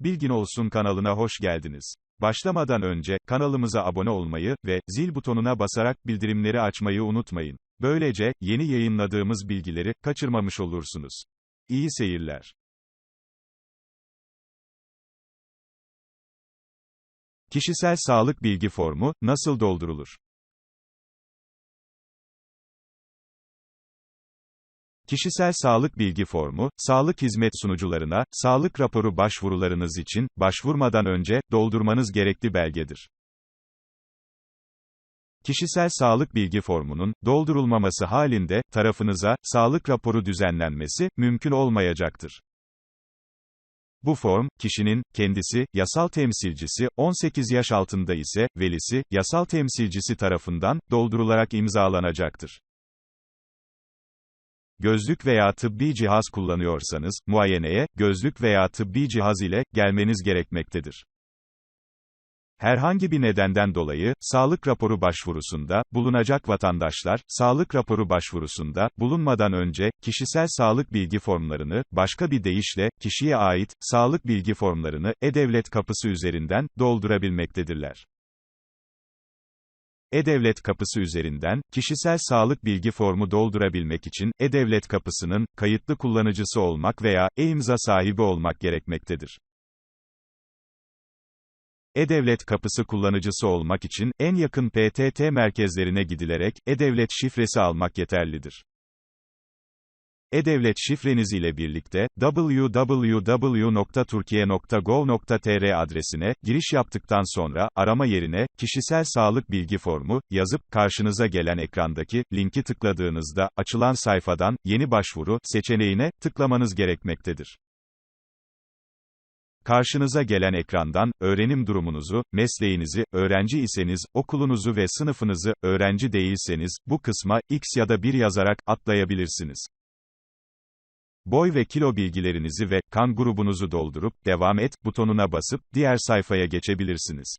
Bilgin Olsun kanalına hoş geldiniz. Başlamadan önce, kanalımıza abone olmayı ve zil butonuna basarak bildirimleri açmayı unutmayın. Böylece, yeni yayınladığımız bilgileri kaçırmamış olursunuz. İyi seyirler. Kişisel sağlık bilgi formu nasıl doldurulur? Kişisel sağlık bilgi formu, sağlık hizmet sunucularına, sağlık raporu başvurularınız için, başvurmadan önce, doldurmanız gerekli belgedir. Kişisel sağlık bilgi formunun, doldurulmaması halinde, tarafınıza, sağlık raporu düzenlenmesi, mümkün olmayacaktır. Bu form, kişinin, kendisi, yasal temsilcisi, 18 yaş altında ise, velisi, yasal temsilcisi tarafından, doldurularak imzalanacaktır. Gözlük veya tıbbi cihaz kullanıyorsanız, muayeneye, gözlük veya tıbbi cihaz ile, gelmeniz gerekmektedir. Herhangi bir nedenden dolayı, sağlık raporu başvurusunda, bulunacak vatandaşlar, sağlık raporu başvurusunda, bulunmadan önce, kişisel sağlık bilgi formlarını, başka bir deyişle, kişiye ait, sağlık bilgi formlarını, E-Devlet kapısı üzerinden, doldurabilmektedirler. E-Devlet kapısı üzerinden, kişisel sağlık bilgi formu doldurabilmek için, E-Devlet kapısının, kayıtlı kullanıcısı olmak veya, e-imza sahibi olmak gerekmektedir. E-Devlet kapısı kullanıcısı olmak için, en yakın PTT merkezlerine gidilerek, E-Devlet şifresi almak yeterlidir. E-Devlet şifreniz ile birlikte, www.turkiye.gov.tr adresine, giriş yaptıktan sonra, arama yerine, kişisel sağlık bilgi formu, yazıp, karşınıza gelen ekrandaki, linki tıkladığınızda, açılan sayfadan, yeni başvuru, seçeneğine, tıklamanız gerekmektedir. Karşınıza gelen ekrandan, öğrenim durumunuzu, mesleğinizi, öğrenci iseniz, okulunuzu ve sınıfınızı, öğrenci değilseniz, bu kısma, X ya da 1 yazarak, atlayabilirsiniz. Boy ve kilo bilgilerinizi ve kan grubunuzu doldurup, devam et, butonuna basıp, diğer sayfaya geçebilirsiniz.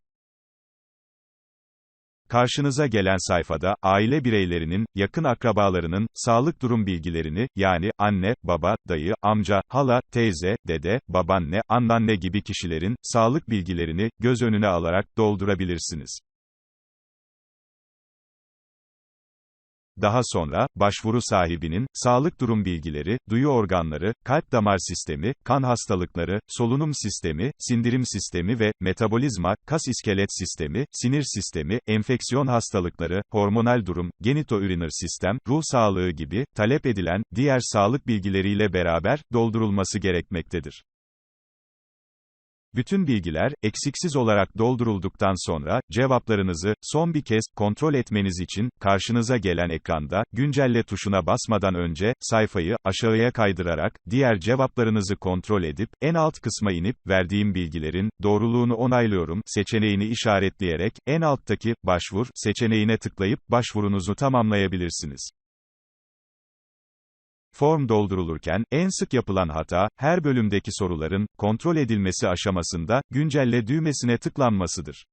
Karşınıza gelen sayfada, aile bireylerinin, yakın akrabalarının, sağlık durum bilgilerini, yani, anne, baba, dayı, amca, hala, teyze, dede, babaanne, anneanne gibi kişilerin, sağlık bilgilerini, göz önüne alarak, doldurabilirsiniz. Daha sonra, başvuru sahibinin, sağlık durum bilgileri, duyu organları, kalp damar sistemi, kan hastalıkları, solunum sistemi, sindirim sistemi ve, metabolizma, kas iskelet sistemi, sinir sistemi, enfeksiyon hastalıkları, hormonal durum, genitoüriner sistem, ruh sağlığı gibi, talep edilen, diğer sağlık bilgileriyle beraber, doldurulması gerekmektedir. Bütün bilgiler, eksiksiz olarak doldurulduktan sonra, cevaplarınızı, son bir kez, kontrol etmeniz için, karşınıza gelen ekranda, güncelle tuşuna basmadan önce, sayfayı, aşağıya kaydırarak, diğer cevaplarınızı kontrol edip, en alt kısma inip, verdiğim bilgilerin, doğruluğunu onaylıyorum, seçeneğini işaretleyerek, en alttaki, başvur, seçeneğine tıklayıp, başvurunuzu tamamlayabilirsiniz. Form doldurulurken, en sık yapılan hata, her bölümdeki soruların, kontrol edilmesi aşamasında, güncelle düğmesine tıklanmasıdır.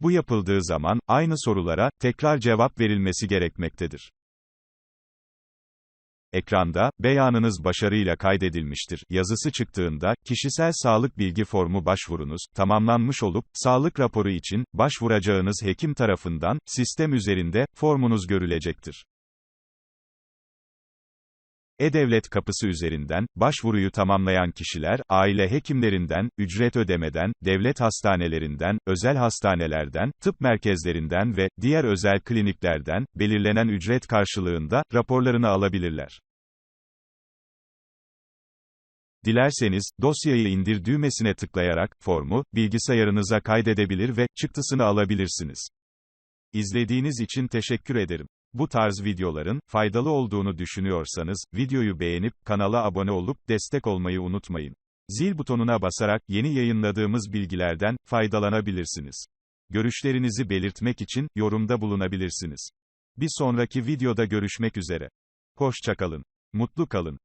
Bu yapıldığı zaman, aynı sorulara, tekrar cevap verilmesi gerekmektedir. Ekranda, beyanınız başarıyla kaydedilmiştir, yazısı çıktığında, kişisel sağlık bilgi formu başvurunuz, tamamlanmış olup, sağlık raporu için, başvuracağınız hekim tarafından, sistem üzerinde, formunuz görülecektir. E-Devlet kapısı üzerinden, başvuruyu tamamlayan kişiler, aile hekimlerinden, ücret ödemeden, devlet hastanelerinden, özel hastanelerden, tıp merkezlerinden ve, diğer özel kliniklerden, belirlenen ücret karşılığında, raporlarını alabilirler. Dilerseniz, dosyayı indir düğmesine tıklayarak, formu, bilgisayarınıza kaydedebilir ve, çıktısını alabilirsiniz. İzlediğiniz için teşekkür ederim. Bu tarz videoların, faydalı olduğunu düşünüyorsanız, videoyu beğenip, kanala abone olup, destek olmayı unutmayın. Zil butonuna basarak, yeni yayınladığımız bilgilerden, faydalanabilirsiniz. Görüşlerinizi belirtmek için, yorumda bulunabilirsiniz. Bir sonraki videoda görüşmek üzere. Hoşçakalın. Mutlu kalın.